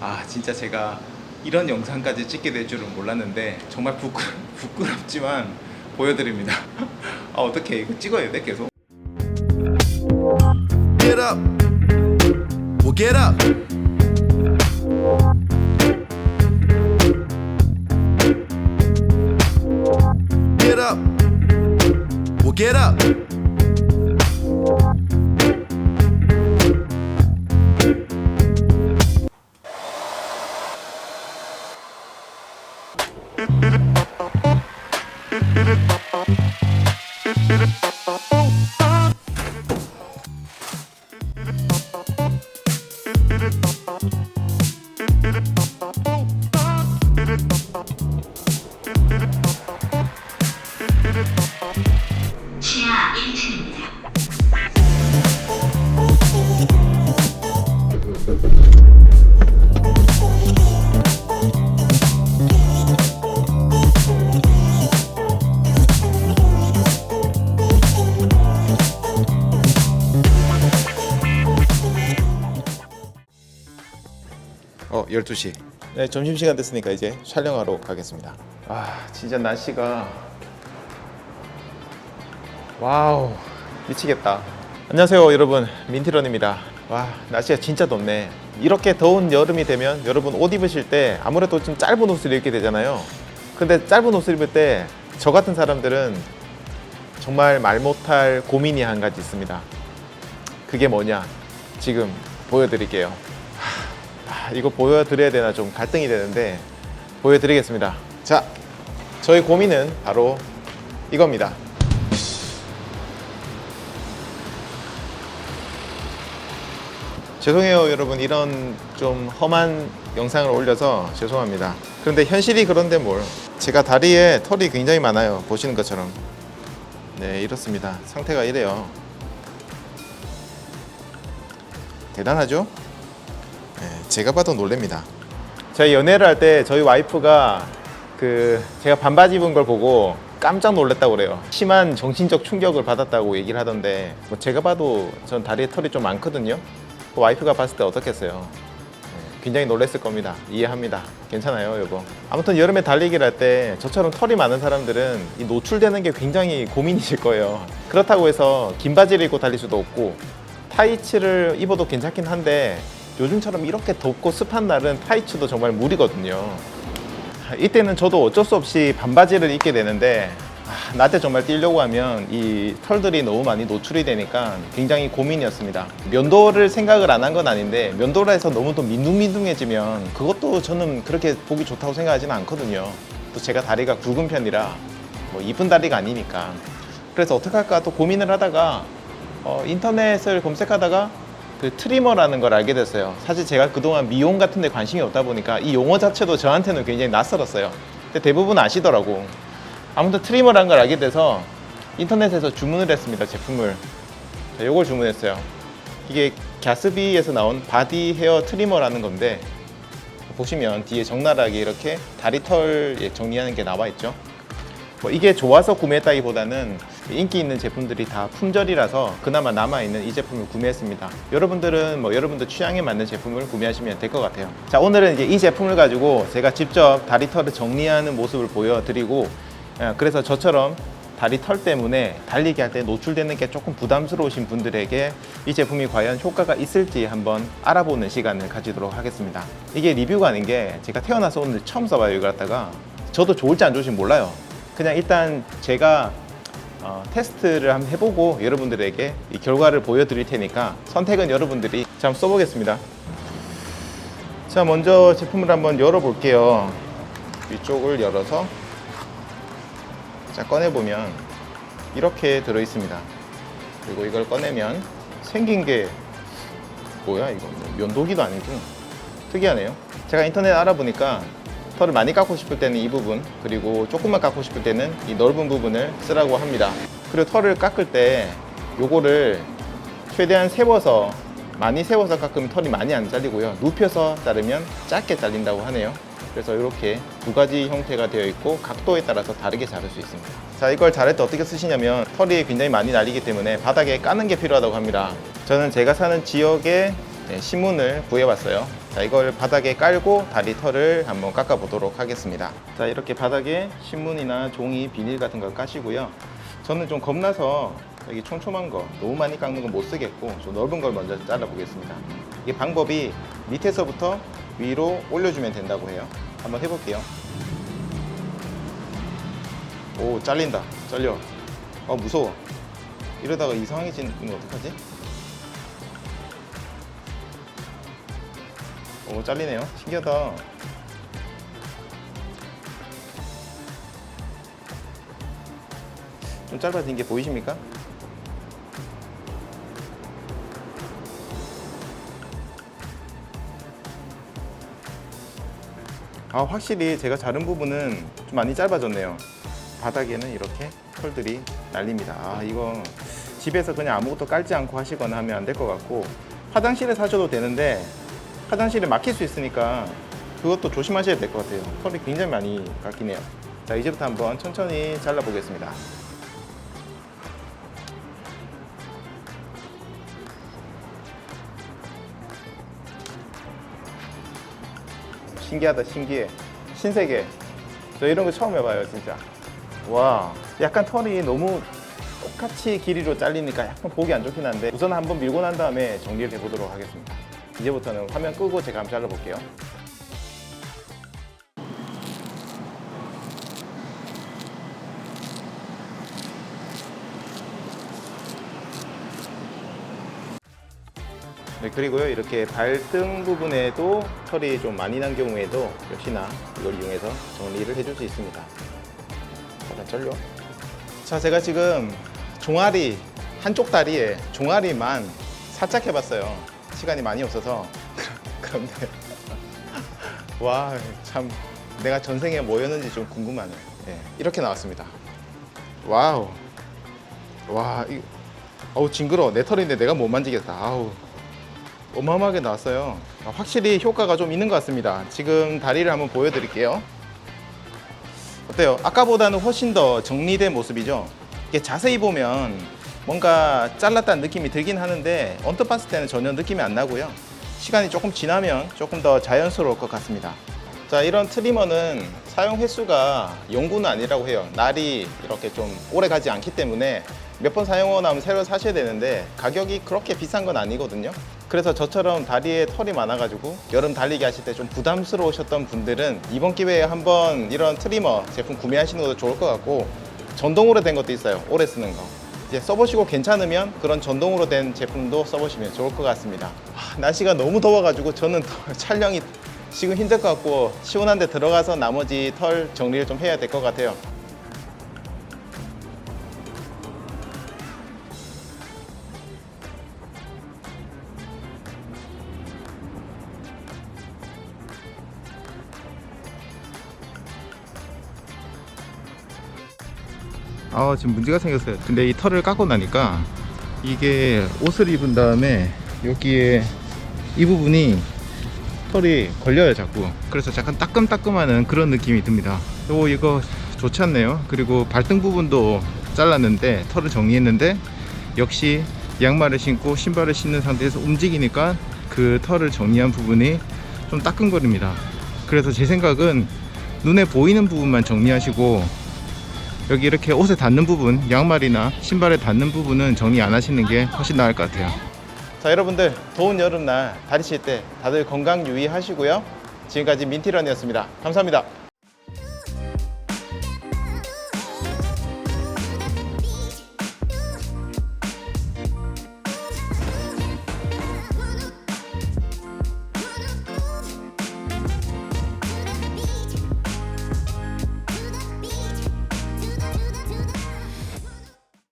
아 진짜 제가 이런 영상까지 찍게 될 줄은 몰랐는데 정말 부끄, 부끄럽지만 보여드립니다. 아 어떻게 이거 찍어야 돼 계속? Get up. Well, get up. Get. 지하 1층입니다. 어 12시. 네 점심시간 됐으니까 이제 촬영하러 가겠습니다. 아 진짜 날씨가 와우 미치겠다. 안녕하세요 여러분 민티런입니다. 와 날씨가 진짜 덥네. 이렇게 더운 여름이 되면 여러분 옷 입으실 때 아무래도 좀 짧은 옷을 입게 되잖아요. 근데 짧은 옷을 입을 때 저 같은 사람들은 정말 말 못할 고민이 한 가지 있습니다. 그게 뭐냐? 지금 보여드릴게요. 아, 이거 보여드려야 되나 좀 갈등이 되는데 보여드리겠습니다. 자, 저희 고민은 바로 이겁니다. 죄송해요, 여러분. 이런 좀 험한 영상을 올려서 죄송합니다. 그런데 현실이 그런데 뭘. 제가 다리에 털이 굉장히 많아요. 보시는 것처럼. 네, 이렇습니다. 상태가 이래요. 대단하죠? 네, 제가 봐도 놀랍니다. 저희 연애를 할 때 저희 와이프가 그 제가 반바지 입은 걸 보고 깜짝 놀랐다고 그래요. 심한 정신적 충격을 받았다고 얘기를 하던데 뭐 제가 봐도 전 다리에 털이 좀 많거든요. 그 와이프가 봤을 때 어떻겠어요? 네, 굉장히 놀랐을 겁니다. 이해합니다. 괜찮아요, 여보. 아무튼 여름에 달리기를 할 때 저처럼 털이 많은 사람들은 이 노출되는 게 굉장히 고민이실 거예요. 그렇다고 해서 긴 바지를 입고 달릴 수도 없고 타이츠를 입어도 괜찮긴 한데 요즘처럼 이렇게 덥고 습한 날은 타이츠도 정말 무리거든요. 이때는 저도 어쩔 수 없이 반바지를 입게 되는데 아, 낮에 정말 뛰려고 하면 이 털들이 너무 많이 노출이 되니까 굉장히 고민이었습니다. 면도를 생각을 안 한 건 아닌데 면도를 해서 너무 또 민둥민둥해지면 그것도 저는 그렇게 보기 좋다고 생각하지는 않거든요. 또 제가 다리가 굵은 편이라 뭐 이쁜 다리가 아니니까 그래서 어떻게 할까 또 고민을 하다가 어, 인터넷을 검색하다가 그 트리머라는 걸 알게 됐어요. 사실 제가 그동안 미용 같은 데 관심이 없다 보니까 이 용어 자체도 저한테는 굉장히 낯설었어요. 근데 대부분 아시더라고. 아무튼 트리머라는 걸 알게 돼서 인터넷에서 주문을 했습니다. 제품을. 자, 요걸 주문했어요. 이게 갸스비에서 나온 바디 헤어 트리머라는 건데 보시면 뒤에 적나라하게 이렇게 다리털 예, 정리하는 게 나와 있죠. 뭐 이게 좋아서 구매했다기보다는 인기 있는 제품들이 다 품절이라서 그나마 남아있는 이 제품을 구매했습니다. 여러분들은 뭐 여러분들 취향에 맞는 제품을 구매하시면 될 것 같아요. 자, 오늘은 이제 이 제품을 가지고 제가 직접 다리털을 정리하는 모습을 보여드리고 예, 그래서 저처럼 다리 털 때문에 달리기 할 때 노출되는 게 조금 부담스러우신 분들에게 이 제품이 과연 효과가 있을지 한번 알아보는 시간을 가지도록 하겠습니다. 이게 리뷰가 아닌 게 제가 태어나서 오늘 처음 써봐요 이걸 갖다가 저도 좋을지 안 좋을지 몰라요. 그냥 일단 제가 어, 테스트를 한번 해보고 여러분들에게 이 결과를 보여드릴 테니까 선택은 여러분들이 자, 한번 써보겠습니다. 자 먼저 제품을 한번 열어볼게요. 이쪽을 열어서 자 꺼내보면 이렇게 들어있습니다. 그리고 이걸 꺼내면 생긴 게 뭐야 이거 뭐 면도기도 아니고 특이하네요. 제가 인터넷 알아보니까 털을 많이 깎고 싶을 때는 이 부분 그리고 조금만 깎고 싶을 때는 이 넓은 부분을 쓰라고 합니다. 그리고 털을 깎을 때 요거를 최대한 세워서 많이 세워서 깎으면 털이 많이 안 잘리고요. 눕혀서 자르면 짧게 잘린다고 하네요. 그래서 이렇게 두 가지 형태가 되어 있고 각도에 따라서 다르게 자를 수 있습니다. 자, 이걸 자를 때 어떻게 쓰시냐면 털이 굉장히 많이 날리기 때문에 바닥에 까는 게 필요하다고 합니다. 저는 제가 사는 지역에 네, 신문을 구해왔어요. 자, 이걸 바닥에 깔고 다리 털을 한번 깎아 보도록 하겠습니다. 자, 이렇게 바닥에 신문이나 종이, 비닐 같은 걸 까시고요. 저는 좀 겁나서 여기 촘촘한 거 너무 많이 깎는 건 못 쓰겠고 좀 넓은 걸 먼저 잘라 보겠습니다. 이게 방법이 밑에서부터 위로 올려주면 된다고 해요. 한번 해볼게요. 오, 잘린다. 잘려. 아, 무서워. 이러다가 이상해지는 거 어떡하지? 오 잘리네요 신기하다 좀 짧아진 게 보이십니까? 아 확실히 제가 자른 부분은 좀 많이 짧아졌네요. 바닥에는 이렇게 털들이 날립니다. 아 이거 집에서 그냥 아무것도 깔지 않고 하시거나 하면 안 될 것 같고 화장실에 사셔도 되는데 화장실에 막힐 수 있으니까 그것도 조심하셔야 될 것 같아요. 털이 굉장히 많이 깎이네요. 자 이제부터 한번 천천히 잘라 보겠습니다 신기하다 신기해. 신세계. 저 이런 거 처음 해봐요 진짜. 와 약간 털이 너무 똑같이 길이로 잘리니까 약간 보기 안 좋긴 한데 우선 한번 밀고 난 다음에 정리를 해보도록 하겠습니다. 이제부터는 화면 끄고 제가 한번 잘라볼게요 네, 그리고요 이렇게 발등 부분에도 털이 좀 많이 난 경우에도 역시나 이걸 이용해서 정리를 해줄 수 있습니다. 잠깐 절려. 자, 제가 지금 종아리 한쪽 다리에 종아리만 살짝 해봤어요. 시간이 많이 없어서 그런데 와 참 내가 전생에 뭐였는지 좀 궁금하네요. 예, 이렇게 나왔습니다. 와우. 와, 이, 어우 징그러. 내 털인데 내가 못 만지겠다. 아우. 어마어마하게 나왔어요. 아, 확실히 효과가 좀 있는 것 같습니다. 지금 다리를 한번 보여드릴게요. 어때요? 아까보다는 훨씬 더 정리된 모습이죠. 이게 자세히 보면 뭔가 잘랐다는 느낌이 들긴 하는데 언뜻 봤을 때는 전혀 느낌이 안 나고요. 시간이 조금 지나면 조금 더 자연스러울 것 같습니다. 자, 이런 트리머는 사용 횟수가 영구는 아니라고 해요. 날이 이렇게 좀 오래 가지 않기 때문에 몇 번 사용하고 나면 새로 사셔야 되는데 가격이 그렇게 비싼 건 아니거든요. 그래서 저처럼 다리에 털이 많아가지고 여름 달리기 하실 때 좀 부담스러우셨던 분들은 이번 기회에 한번 이런 트리머 제품 구매하시는 것도 좋을 것 같고 전동으로 된 것도 있어요. 오래 쓰는 거. 이제 써보시고 괜찮으면 그런 전동으로 된 제품도 써보시면 좋을 것 같습니다. 와, 날씨가 너무 더워가지고 저는 더 촬영이 지금 힘들 것 같고 시원한 데 들어가서 나머지 털 정리를 좀 해야 될 것 같아요. 아 지금 문제가 생겼어요. 근데 이 털을 깎고 나니까 이게 옷을 입은 다음에 여기에 이 부분이 털이 걸려요 자꾸. 그래서 약간 따끔따끔하는 그런 느낌이 듭니다. 요 이거 좋지 않네요. 그리고 발등 부분도 잘랐는데 털을 정리했는데 역시 양말을 신고 신발을 신는 상태에서 움직이니까 그 털을 정리한 부분이 좀 따끔거립니다. 그래서 제 생각은 눈에 보이는 부분만 정리하시고 여기 이렇게 옷에 닿는 부분 양말이나 신발에 닿는 부분은 정리 안 하시는 게 훨씬 나을 것 같아요. 자 여러분들 더운 여름날 다리실 때 다들 건강 유의하시고요. 지금까지 민티런이었습니다. 감사합니다